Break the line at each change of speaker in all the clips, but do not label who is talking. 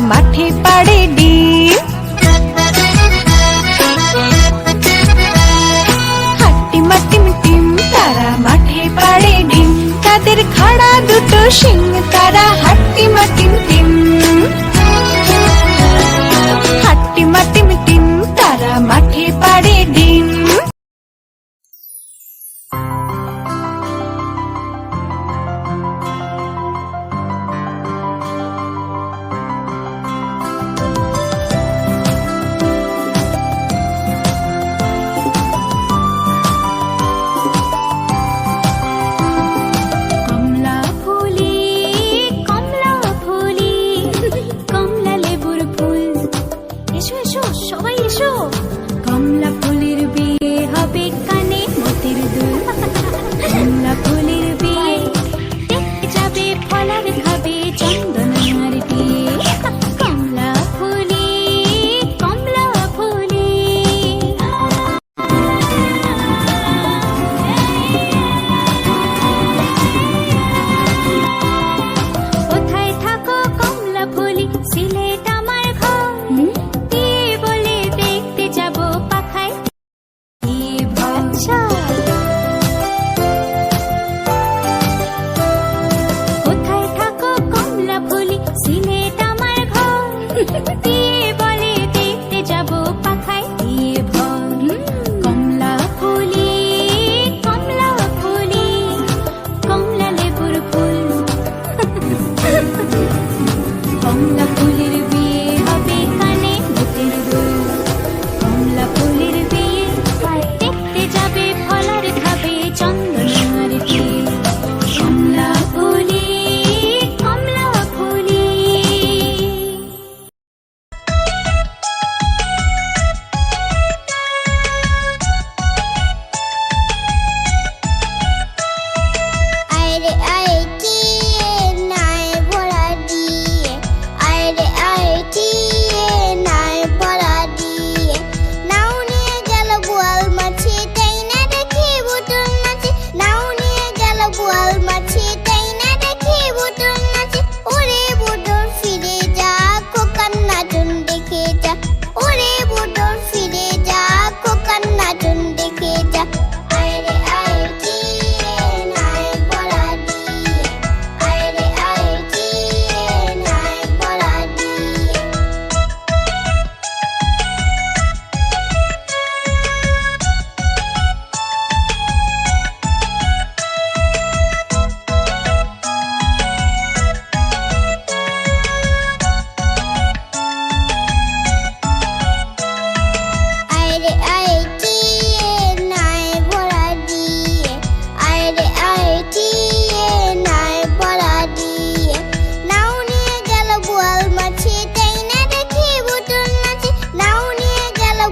মাঠে পাড়ে ডিম। হাট্টি মাটিম টিম তারা মাঠে পাড়ে ডিম। তাদের খাড়া দুটো সিং তারা হাট্টি মাটিম। টিম
ha ha ha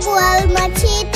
গোয়াল মাছি